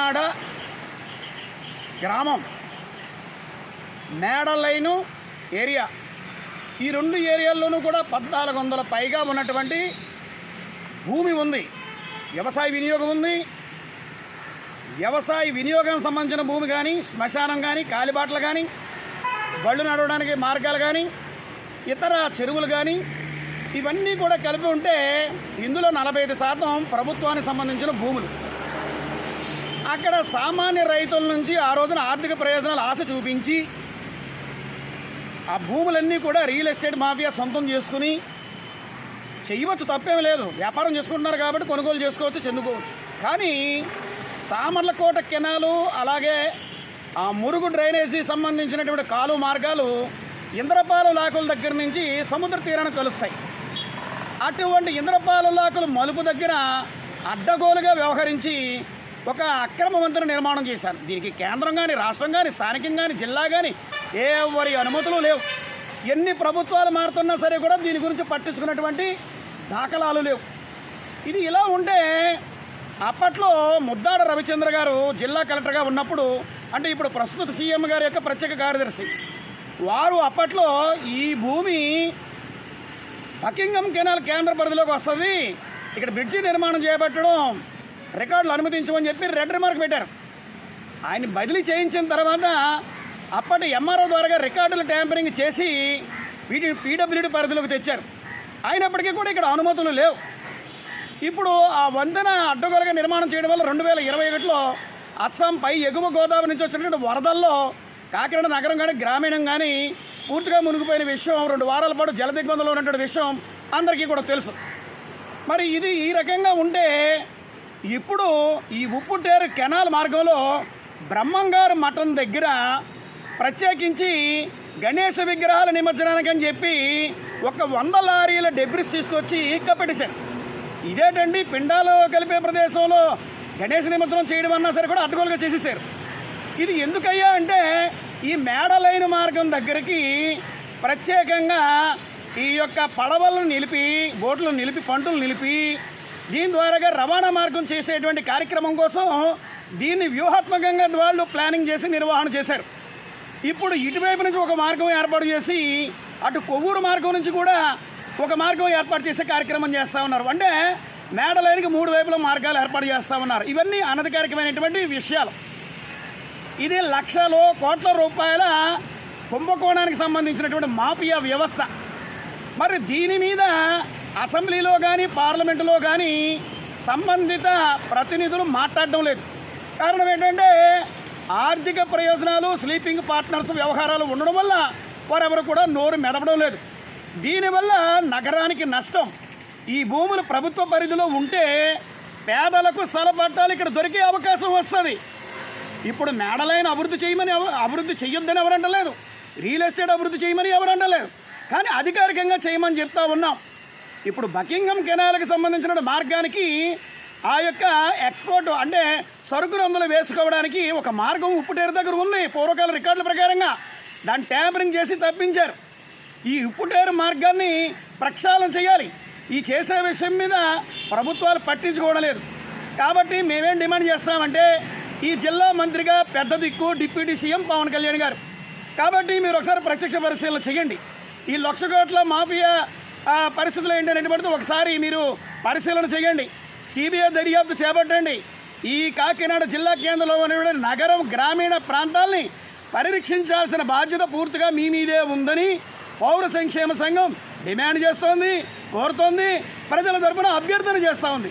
కాకినాడ గ్రామం మేడ line area. ఈ రెండు ఏరియాల్లోనూ కూడా పద్నాలుగు వందల పైగా ఉన్నటువంటి భూమి ఉంది. వ్యవసాయ వినియోగం ఉంది. వ్యవసాయ వినియోగం సంబంధించిన భూమి కానీ శ్మశానం కానీ కాలిబాటలు కానీ బళ్ళు నడవడానికి మార్గాలు కానీ ఇతర చెరువులు కానీ ఇవన్నీ కూడా కలిపి ఉంటే ఇందులో నలభై ఐదు శాతం ప్రభుత్వానికి సంబంధించిన భూములు. అక్కడ సామాన్య రైతుల నుంచి ఆ రోజున ఆర్థిక ప్రయోజనాలు ఆశ చూపించి ఆ భూములన్నీ కూడా రియల్ ఎస్టేట్ మాఫియా సొంతం చేసుకుని చేయవచ్చు తప్పేం లేదు. వ్యాపారం చేసుకుంటున్నారు కాబట్టి కొనుగోలు చేసుకోవచ్చు చెందుకోవచ్చు. కానీ సామర్లకోట కెనాలు అలాగే ఆ మురుగు డ్రైనేజీ సంబంధించినటువంటి కాలువ మార్గాలు ఇంద్రపాలు లాకుల దగ్గర నుంచి సముద్ర తీరాన్ని కలుస్తాయి. అటువంటి ఇంద్రపాలు లాకుల మలుపు దగ్గర అడ్డగోలుగా వ్యవహరించి ఒక అక్రమ వంతెన నిర్మాణం చేశారు. దీనికి కేంద్రం కానీ రాష్ట్రం కానీ స్థానికం కానీ జిల్లా కానీ ఎవరి అనుమతులు లేవు. ఎన్ని ప్రభుత్వాలు మారుతున్నా సరే కూడా దీని గురించి పట్టించుకున్నటువంటి దాఖలాలు లేవు. ఇది ఇలా ఉంటే అప్పట్లో ముద్దాడ రవిచంద్ర గారు జిల్లా కలెక్టర్గా ఉన్నప్పుడు అంటే ఇప్పుడు ప్రస్తుత సీఎం గారి యొక్క ప్రత్యేక కార్యదర్శి వారు అప్పట్లో ఈ భూమి బకింగం కెనాల్ కేంద్ర పరిధిలోకి వస్తుంది. ఇక్కడ బ్రిడ్జి నిర్మాణం చేపట్టడం రికార్డులు అనుమతించమని చెప్పి రెడ్ రిమార్క్ పెట్టారు. ఆయన బదిలీ చేయించిన తర్వాత అప్పటి ఎంఆర్ఓ ద్వారా రికార్డులు ట్యాంపరింగ్ చేసి వీటిని పీడబ్ల్యూడి పరిధిలోకి తెచ్చారు. అయినప్పటికీ కూడా ఇక్కడ అనుమతులు లేవు. ఇప్పుడు ఆ వంతెన అడ్డగోలుగా నిర్మాణం చేయడం వల్ల రెండు వేల ఇరవై ఒకటిలో అస్సాం పై ఎగువ గోదావరి నుంచి వచ్చినటువంటి వరదల్లో కాకినాడ నగరం కానీ గ్రామీణం కానీ పూర్తిగా మునిగిపోయిన విషయం రెండు వారాల పాటు జల దిగ్బంధంలో ఉన్నటువంటి విషయం అందరికీ కూడా తెలుసు. మరి ఇది ఈ రకంగా ఉంటే ఇప్పుడు ఈ ఉప్పుటేరు కెనాల్ మార్గంలో బ్రహ్మంగారు మఠం దగ్గర ప్రత్యేకించి గణేశ విగ్రహాల నిమజ్జనానికి అని చెప్పి ఒక వంద లారీల డెబ్రిస్ తీసుకొచ్చి కప్పెట్టేశారు ఇదేటండి? పిండాలు కలిపే ప్రదేశంలో గణేష్ నిమజ్జనం చేయడం అన్నా సరే కూడా అడ్డగోలుగా చేసేసారు ఇది ఎందుకయ్యా అంటే ఈ మేడలైన మార్గం దగ్గరికి ప్రత్యేకంగా ఈ యొక్క పడవలను నిలిపి బోట్లను నిలిపి పంటలు నిలిపి దీని ద్వారాగా రవాణా మార్గం చేసేటువంటి కార్యక్రమం కోసం దీన్ని వ్యూహాత్మకంగా వాళ్ళు ప్లానింగ్ చేసి నిర్వహణ చేశారు. ఇప్పుడు ఇటువైపు నుంచి ఒక మార్గం ఏర్పాటు చేసి అటు కొవ్వూరు మార్గం నుంచి కూడా ఒక మార్గం ఏర్పాటు చేసే కార్యక్రమం చేస్తూ ఉన్నారు. అంటే మేడలైనకి మూడు వైపుల మార్గాలు ఏర్పాటు చేస్తూ ఉన్నారు. ఇవన్నీ అనధికారికమైనటువంటి విషయాలు. ఇది లక్షలు కోట్ల రూపాయల కుంభకోణానికి సంబంధించినటువంటి మాఫియా వ్యవస్థ. మరి దీని మీద అసెంబ్లీలో కానీ పార్లమెంటులో కానీ సంబంధిత ప్రతినిధులు మాట్లాడడం లేదు. కారణం ఏంటంటే ఆర్థిక ప్రయోజనాలు స్లీపింగ్ పార్ట్నర్స్ వ్యవహారాలు ఉండడం వల్ల వారెవరు కూడా నోరు మెదపడం లేదు. దీనివల్ల నగరానికి నష్టం. ఈ భూములు ప్రభుత్వ పరిధిలో ఉంటే పేదలకు స్థల పట్టాలు ఇక్కడ దొరికే అవకాశం వస్తుంది. ఇప్పుడు మేడలైన అభివృద్ధి చేయమని అభివృద్ధి చేయొద్దని ఎవరంటలేదు. రియల్ ఎస్టేట్ అభివృద్ధి చేయమని ఎవరు అంటలేదు కానీ అధికారికంగా చేయమని చెప్తా ఉన్నాం. ఇప్పుడు బకింగం కెనాల్కి సంబంధించిన మార్గానికి ఆ యొక్క ఎక్స్పోర్ట్ అంటే సరుకు అందులో వేసుకోవడానికి ఒక మార్గం ఉప్పుటేరు దగ్గర ఉంది. పూర్వకాల రికార్డుల ప్రకారంగా. దాన్ని ట్యాంపరింగ్ చేసి తప్పించారు. ఈ ఉప్పుటేరు మార్గాన్ని ప్రక్షాళన చేయాలి. ఈ చేసే విషయం మీద ప్రభుత్వాలు పట్టించుకోవడం లేదు. కాబట్టి మేమేం డిమాండ్ చేస్తున్నామంటే ఈ జిల్లా మంత్రిగా పెద్ద దిక్కు డిప్యూటీ సీఎం పవన్ కళ్యాణ్ గారు. కాబట్టి మీరు ఒకసారి ప్రత్యక్ష పరిశీలన చేయండి. ఈ లక్ష కోట్ల మాఫియా పరిస్థితులు ఏంటనేది పడితే ఒకసారి మీరు పరిశీలన చేయండి. సిబిఐ దర్యాప్తు చేపట్టండి. ఈ కాకినాడ జిల్లా కేంద్రంలో ఉన్న నగరం గ్రామీణ ప్రాంతాల్ని పరిరక్షించాల్సిన బాధ్యత పూర్తిగా మీ మీదే ఉందని పౌర సంక్షేమ సంఘం డిమాండ్ చేస్తోంది కోరుతోంది. ప్రజల తరపున అభ్యర్థన చేస్తూ ఉంది.